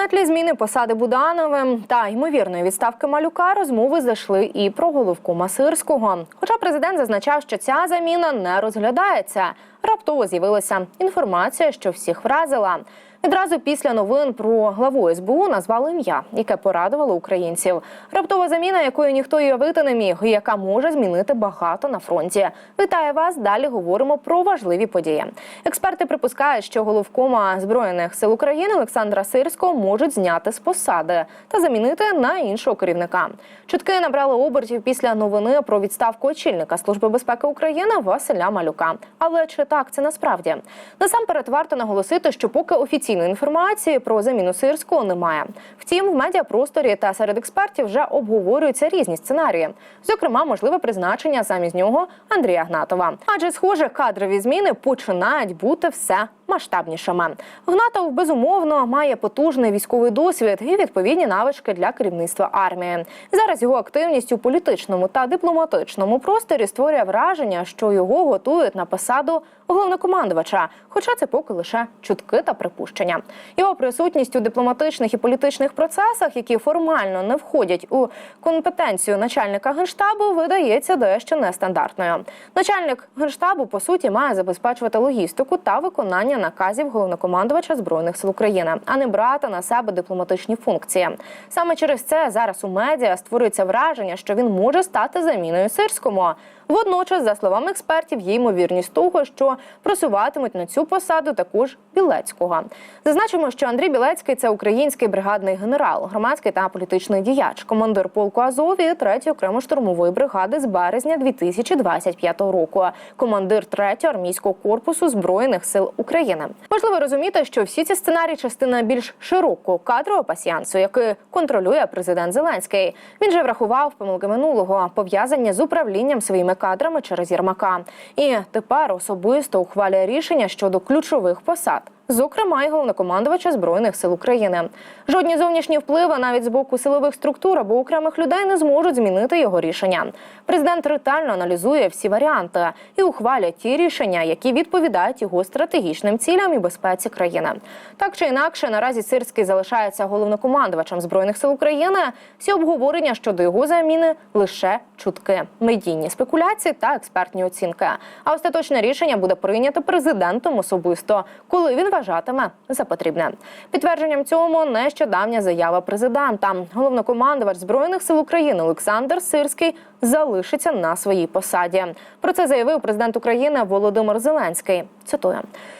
На тлі зміни посади Будановим та ймовірної відставки малюка розмови зайшли і про головку Масирського. Хоча президент зазначав, що ця заміна не розглядається. Раптово з'явилася інформація, що всіх вразила. Відразу після новин про главу СБУ назвали ім'я, яке порадувало українців. Раптова заміна, якої ніхто уявити не міг, яка може змінити багато на фронті. Вітаю вас. Далі говоримо про важливі події. Експерти припускають, що головкома збройних сил України Олександра Сирського можуть зняти з посади та замінити на іншого керівника. Чутки набрали обертів після новини про відставку очільника Служби безпеки України Василя Малюка. Але чи так це насправді? Насамперед варто наголосити, що поки офіційної інформації про заміну сирського немає. Втім, в медіапросторі та серед експертів вже обговорюються різні сценарії. Зокрема, можливе призначення замість нього Андрія Гнатова. Адже, схоже, кадрові зміни починають бути все масштабнішими. Гнатов безумовно має потужний військовий досвід і відповідні навички для керівництва армії. Зараз його активність у політичному та дипломатичному просторі створює враження, що його готують на посаду головнокомандувача. Хоча це поки лише чутки та припущення. Його присутність у дипломатичних і політичних процесах, які формально не входять у компетенцію начальника генштабу, видається дещо нестандартною. Начальник генштабу по суті має забезпечувати логістику та виконання наказів головнокомандувача збройних сил України, а не брати на себе дипломатичні функції. Саме через це зараз у медіа створюється враження, що він може стати заміною сирському. Водночас, за словами експертів, є ймовірність того, що просуватимуть на цю посаду також Білецького. Зазначимо, що Андрій Білецький це український бригадний генерал, громадський та політичний діяч, командир полку Азов і 3 окремо штурмової бригади з березня 2025 року, командир 3 армійського корпусу збройних сил України. Важливо розуміти, що всі ці сценарії частина більш широкого кадрового пасіянсу, який контролює президент Зеленський. Він же врахував помилки минулого пов'язані з управлінням своїми кадрами через Єрмака. І тепер особисто ухвалює рішення щодо ключових посад. Зокрема, й головнокомандувача збройних сил України. Жодні зовнішні впливи навіть з боку силових структур або окремих людей не зможуть змінити його рішення. Президент ретельно аналізує всі варіанти і ухвалює ті рішення, які відповідають його стратегічним цілям і безпеці країни. Так чи інакше, наразі Сирський залишається головнокомандувачем збройних сил України. Всі обговорення щодо його заміни лише чутки, медійні спекуляції та експертні оцінки. А остаточне рішення буде прийнято президентом особисто, коли він вважатиме за потрібне. Підтвердженням цьому нещодавня заява президента. Головнокомандувач збройних сил України Олександр Сирський залишиться на своїй посаді. Про це заявив президент України Володимир Зеленський. Цитую.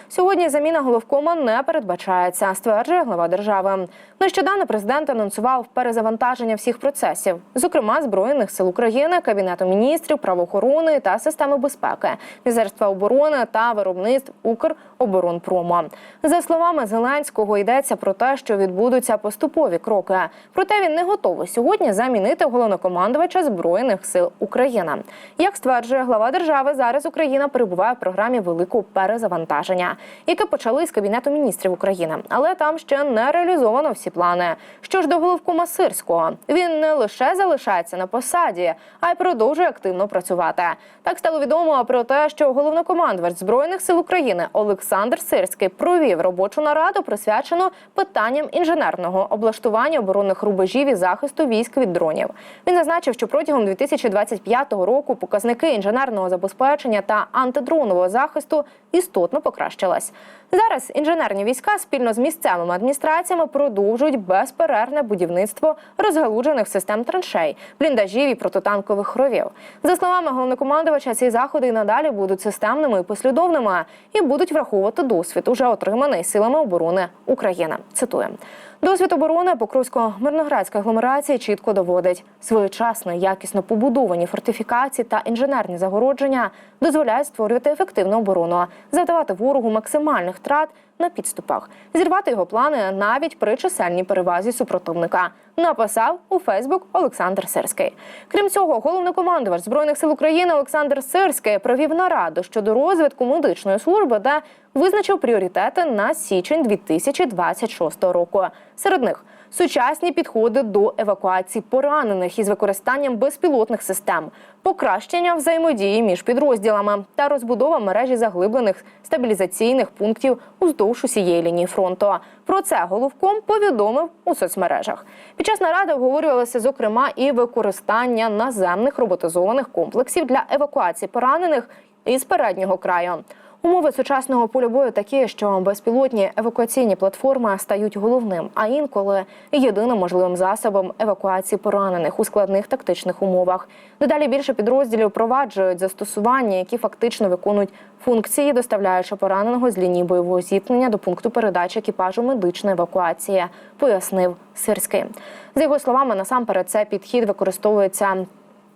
Сьогодні заміна головкома не передбачається, стверджує глава держави. Нещодавно президент анонсував перезавантаження всіх процесів, зокрема збройних сил України, кабінету міністрів, правоохорони та системи безпеки, міністерства оборони та виробництв Укроборонпромо. За словами Зеленського, йдеться про те, що відбудуться поступові кроки. Проте він не готовий сьогодні замінити головнокомандувача збройних сил України. Як стверджує глава держави, зараз Україна перебуває в програмі великого перезавантаження, яке почали з кабінету міністрів України, але там ще не реалізовано всі плани. Що ж до головкома Сирського, він не лише залишається на посаді, а й продовжує активно працювати. Так стало відомо про те, що головнокомандувач збройних сил України Олександр Сирський провів робочу нараду, присвячену питанням інженерного облаштування оборонних рубежів і захисту військ від дронів. Він зазначив, що протягом 2025 року показники інженерного забезпечення та антидронового захисту істотно покращились. Зараз інженерні війська спільно з місцевими адміністраціями продовжують безперервне будівництво розгалуджених систем траншей, бліндажів і протитанкових ровів. За словами головнокомандувача, ці заходи і надалі будуть системними і послідовними і будуть враховувати досвід, уже отриманий силами оборони України. Цитую. Досвід оборони Покровсько-Мирноградської агломерації чітко доводить своєчасно якісно побудовані фортифікації та інженерні загородження дозволяють створювати ефективну оборону, завдавати ворогу максимальних втрат на підступах, зірвати його плани навіть при чисельній перевазі супротивника. Написав у Фейсбук Олександр Сирський. Крім цього, головнокомандувач збройних сил України Олександр Сирський провів нараду щодо розвитку медичної служби, де визначив пріоритети на січень 2026 року. Серед них сучасні підходи до евакуації поранених із використанням безпілотних систем, покращення взаємодії між підрозділами та розбудова мережі заглиблених стабілізаційних пунктів уздовж усієї лінії фронту. Про це головком повідомив у соцмережах. Під час наради обговорювалося зокрема і використання наземних роботизованих комплексів для евакуації поранених із переднього краю. Умови сучасного поля бою такі, що безпілотні евакуаційні платформи стають головним, а інколи єдиним можливим засобом евакуації поранених у складних тактичних умовах. Дедалі більше підрозділів впроваджують застосування, які фактично виконують функції, доставляючи пораненого з лінії бойового зіткнення до пункту передачі екіпажу медичної евакуації, пояснив Сирський. За його словами, насамперед це підхід використовується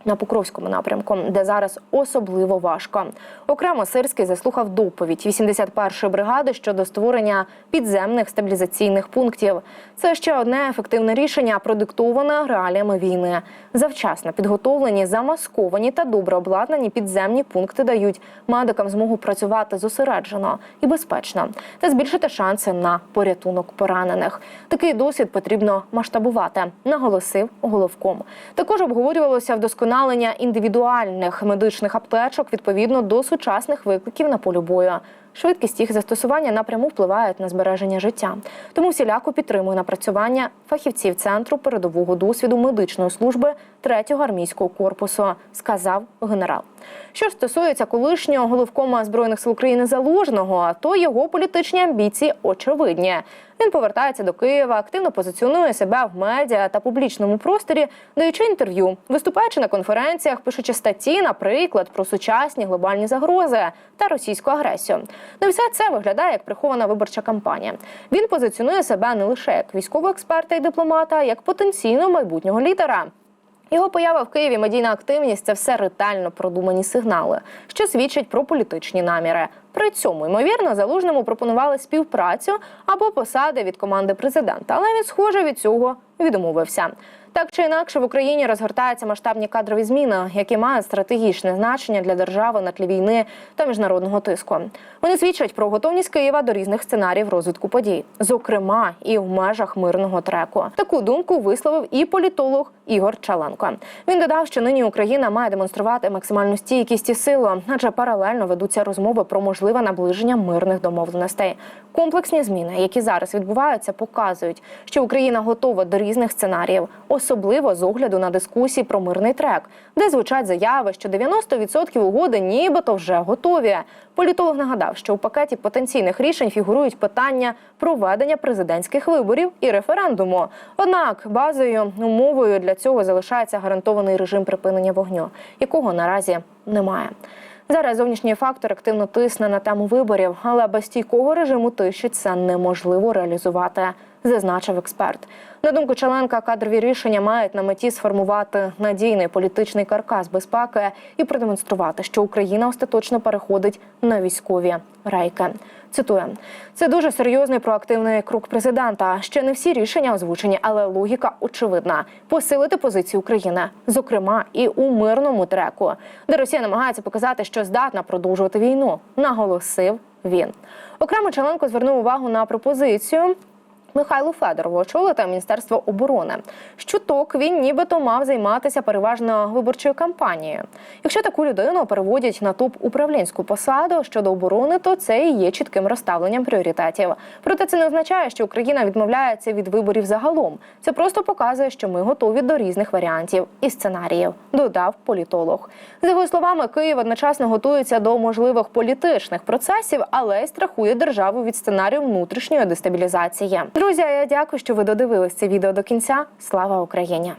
на Покровському напрямку, де зараз особливо важко. Окремо Сирський заслухав доповідь 81-ї бригади щодо створення підземних стабілізаційних пунктів. Це ще одне ефективне рішення, продиктоване реаліями війни. Завчасно підготовлені, замасковані та добре обладнані підземні пункти дають медикам змогу працювати зосереджено і безпечно та збільшити шанси на порятунок поранених. Такий досвід потрібно масштабувати, наголосив головком. Також обговорювалося вдосконалення індивідуальних медичних аптечок відповідно до сучасних викликів на полі бою. Швидкість їх застосування напряму впливає на збереження життя. Тому всіляко підтримує напрацювання фахівців центру передового досвіду медичної служби 3-го армійського корпусу, сказав генерал. Що стосується колишнього головкома збройних сил України Залужного, то його політичні амбіції очевидні. Він повертається до Києва, активно позиціонує себе в медіа та публічному просторі, даючи інтерв'ю, виступаючи на конференціях, пишучи статті, наприклад, про сучасні глобальні загрози та російську агресію. І все це виглядає як прихована виборча кампанія. Він позиціонує себе не лише як військового експерта і дипломата, а як потенційного майбутнього лідера. Його поява в Києві, медійна активність це все ретельно продумані сигнали, що свідчать про політичні наміри. При цьому ймовірно залужному пропонували співпрацю або посади від команди президента, але він, схоже, від цього відмовився. Так чи інакше в Україні розгортаються масштабні кадрові зміни, які мають стратегічне значення для держави на тлі війни та міжнародного тиску. Вони свідчать про готовність Києва до різних сценаріїв розвитку подій, зокрема і в межах мирного треку. Таку думку висловив і політолог Ігор Чаленко. Він додав, що нині Україна має демонструвати максимальну стійкість і силу, адже паралельно ведуться розмови про можливе наближення мирних домовленостей. Комплексні зміни, які зараз відбуваються, показують, що Україна готова до різних сценаріїв, особливо з огляду на дискусії про мирний трек, де звучать заяви, що 90% угоди нібито вже готові. Політолог нагадав, що у пакеті потенційних рішень фігурують питання проведення президентських виборів і референдуму. Однак базовою умовою для цього залишається гарантований режим припинення вогню, якого наразі немає. Зараз зовнішній фактор активно тисне на тему виборів, але без стійкого режиму тиші це неможливо реалізувати, зазначив експерт. На думку Чаленка, кадрові рішення мають на меті сформувати надійний політичний каркас безпеки і продемонструвати, що Україна остаточно переходить на військові рейки. Цитую, це дуже серйозний проактивний крок президента. Ще не всі рішення озвучені, але логіка очевидна: посилити позицію України, зокрема і у мирному треку, де Росія намагається показати, що здатна продовжувати війну. Наголосив він. Окремо Чаленко звернув увагу на пропозицію. Михайлу Федорову очолити Міністерство оборони. Щуток він нібито мав займатися переважно виборчою кампанією. Якщо таку людину переводять на топ управлінську посаду щодо оборони, то це і є чітким розставленням пріоритетів. Проте це не означає, що Україна відмовляється від виборів загалом. Це просто показує, що ми готові до різних варіантів і сценаріїв. Додав політолог. За його словами, Київ одночасно готується до можливих політичних процесів, але й страхує державу від сценарію внутрішньої дестабілізації. Друзі, я дякую, що ви додивились це відео до кінця. Слава Україні!